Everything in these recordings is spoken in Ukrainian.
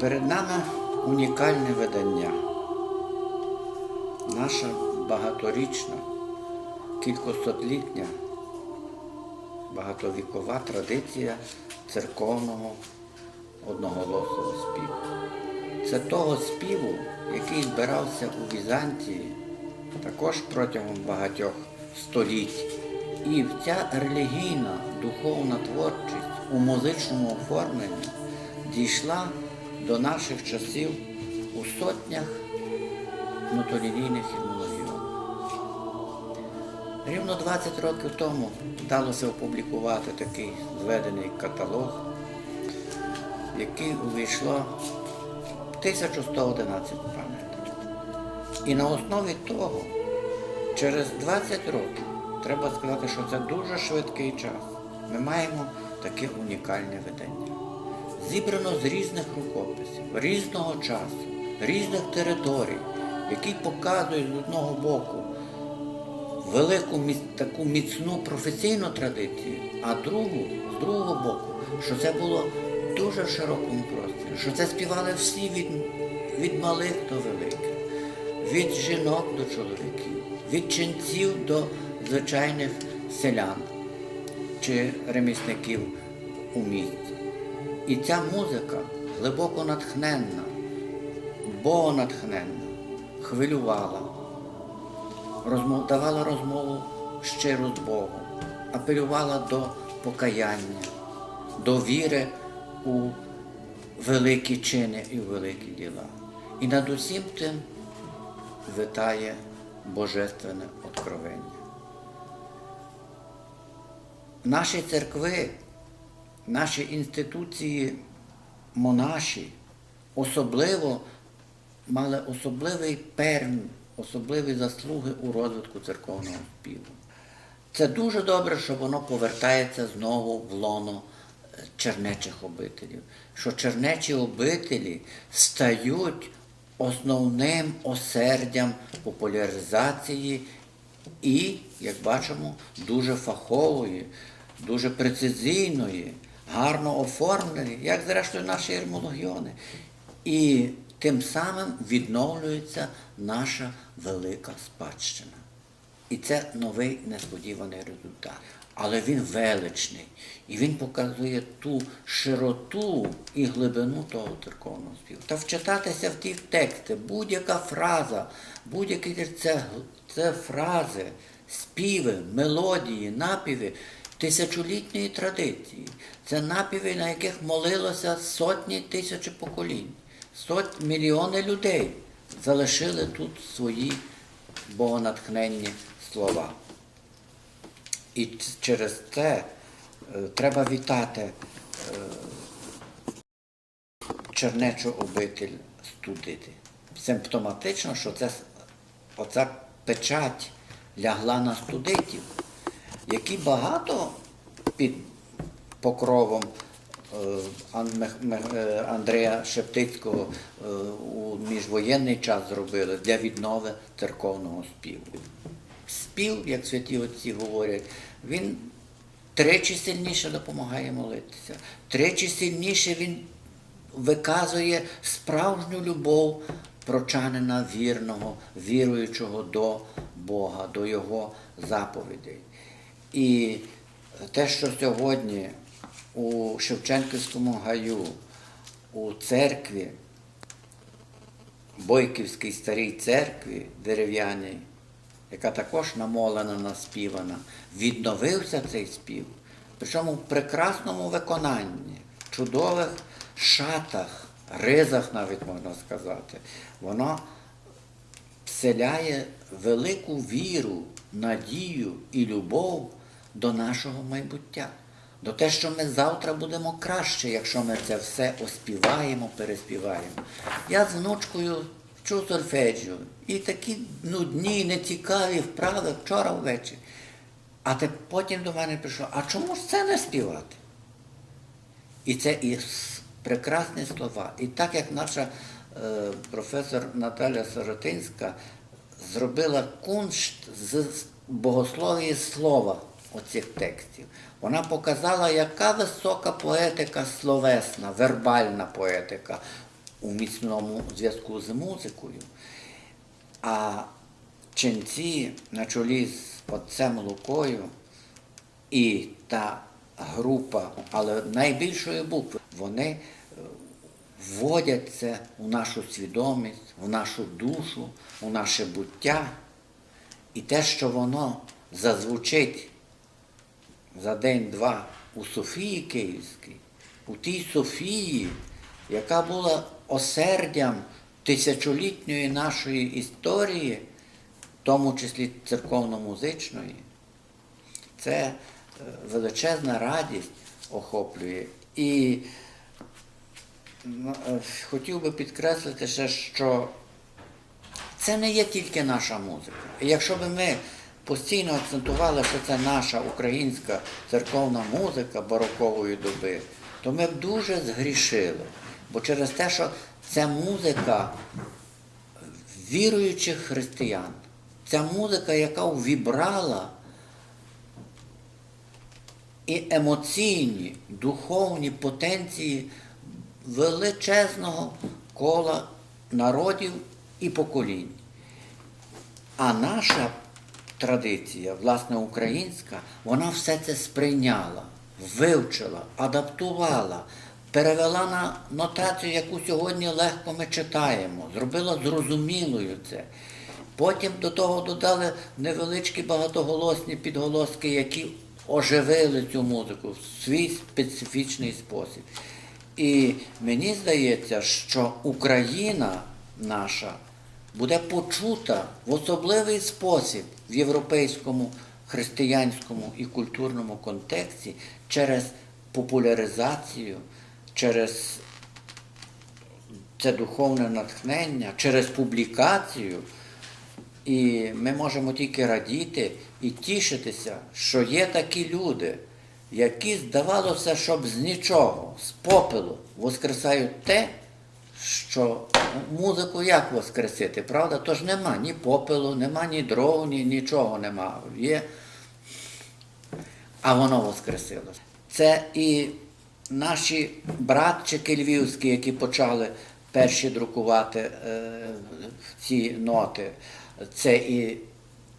Перед нами унікальне видання. Наша багаторічна, кількосотлітня, багатовікова традиція церковного одноголосого співу. Це того співу, який збирався у Візантії також протягом багатьох століть. І ця релігійна духовна творчість у музичному оформленні дійшла до наших часів у сотнях мотолінійних фільмологів. Рівно 20 років тому вдалося опублікувати такий зведений каталог, в який увійшло 1111 пам'яток. І на основі того, через 20 років, треба сказати, що це дуже швидкий час. Ми маємо таке унікальне видання. Зібрано з різних рукописів, різного часу, різних територій, які показують з одного боку велику таку міцну професійну традицію, а другу, з другого боку, що це було дуже в широкому просторі, що це співали всі від, від малих до великих, від жінок до чоловіків, від ченців до звичайних селян чи ремісників у місті. І ця музика глибоко натхненна, богонатхненна, хвилювала, розмов, давала розмову щиру з Богом, апелювала до покаяння, до віри у великі чини і великі діла. І над усім тим витає божественне откровення. Наші церкви, наші інституції монаші особливо мали особливий перм, особливі заслуги у розвитку церковного співу. Це дуже добре, що воно повертається знову в лоно е, чернечих обителів, що чернечі обителі стають основним осердям популяризації і, як бачимо, дуже фахової, дуже прецизійної, гарно оформленої, як зрештою наші ермологіони. І тим самим відновлюється наша велика спадщина. І це новий несподіваний результат. Але він величний. І він показує ту широту і глибину того церковного співу. Та вчитатися в ті тексти, будь-яка фраза, будь-які це, це фрази, співи, мелодії, напіви тисячолітньої традиції. Це напіви, на яких молилося сотні тисячі поколінь, сотні мільйони людей залишили тут свої богонатхненні слова. І через це е, треба вітати е, чернечу обитель студити. Симптоматично, що це, оця печать лягла на студитів, які багато під покровом е, е, Андрія Шептицького е, у міжвоєнний час зробили для віднови церковного співу. Спів, як святі отці говорять, він тричі сильніше допомагає молитися, тричі сильніше він виказує справжню любов прочанина вірного, віруючого до Бога, до Його заповідей. І те, що сьогодні у Шевченківському гаю, у церкві, Бойківській старій церкві дерев'яній, яка також намолена, наспівана, відновився цей спів. Причому в прекрасному виконанні, в чудових шатах, ризах навіть можна сказати. Воно вселяє велику віру, надію і любов до нашого майбуття, до те, що ми завтра будемо краще, якщо ми це все оспіваємо, переспіваємо. Я з внучкою вчу сольфеджіо, і такі нудні, нецікаві вправи вчора ввечері. А те потім до мене прийшло, а чому ж це не співати? І це і прекрасні слова. І так як наша е, професор Наталя Соротинська зробила куншт з богословії слова оцих текстів. Вона показала, яка висока поетика словесна, вербальна поетика у міцному зв'язку з музикою. А ченці на чолі з отцем Лукою і та група, але найбільшої букви, вони е, вводять це у нашу свідомість, в нашу душу, у наше буття. І те, що воно зазвучить за день-два у Софії Київській, у тій Софії, яка була осердям тисячолітньої нашої історії, в тому числі церковно-музичної, це е, величезна радість охоплює. І е, хотів би підкреслити ще, що це не є тільки наша музика. Якщо б ми постійно акцентували, що це наша українська церковна музика барокової доби, то ми б дуже згрішили. Бо через те, що це музика віруючих християн, ця музика, яка увібрала і емоційні, духовні потенції величезного кола народів і поколінь. А наша традиція, власне, українська, вона все це сприйняла, вивчила, адаптувала, перевела на нотацію, яку сьогодні легко ми читаємо, зробила зрозумілою це. Потім до того додали невеличкі багатоголосні підголоски, які оживили цю музику в свій специфічний спосіб. І мені здається, що Україна наша буде почута в особливий спосіб в європейському християнському і культурному контексті через популяризацію, через це духовне натхнення, через публікацію. І ми можемо тільки радіти і тішитися, що є такі люди, які, здавалося, щоб з нічого, з попелу воскресають те, що музику як воскресити, правда? Тож нема ні попелу, нема ні дров, ні нічого нема. Є, а воно воскресилося. Це і наші братчики львівські, які почали перші друкувати е, ці ноти, це і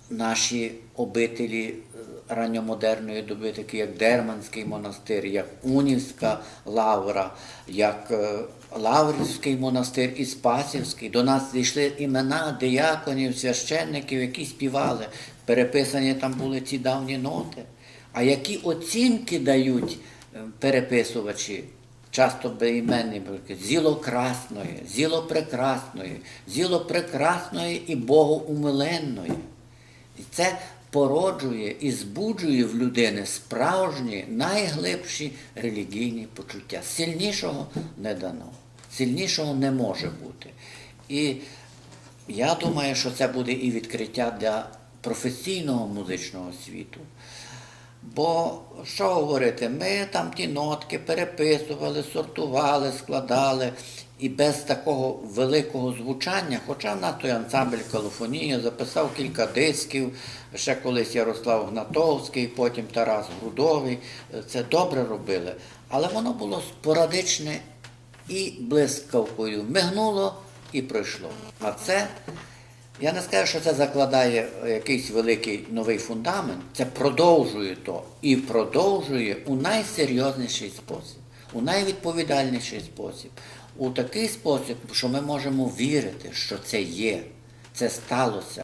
наші обителі е, ранньомодерної доби, такі як Дерманський монастир, як Унівська лавра, як е, Лаврівський монастир і Спасівський. До нас зійшли імена дияконів, священників, які співали. Переписані там були ці давні ноти. А які оцінки дають е, переписувачі? Часто безіменні зіло красної, зіло прекрасної, зіло прекрасної і богоумиленної. І це породжує і збуджує в людини справжні, найглибші релігійні почуття. Сильнішого не дано, сильнішого не може бути. І я думаю, що це буде і відкриття для професійного музичного світу. Бо що говорити, ми там ті нотки переписували, сортували, складали, і без такого великого звучання, хоча на той ансамбль Калофонія записав кілька дисків, ще колись Ярослав Гнатовський, потім Тарас Грудовий, це добре робили. Але воно було спорадичне і блискавкою. Мигнуло і пройшло. А це я не скажу, що це закладає якийсь великий новий фундамент, це продовжує то і продовжує у найсерйозніший спосіб, у найвідповідальніший спосіб, у такий спосіб, що ми можемо вірити, що це є, це сталося.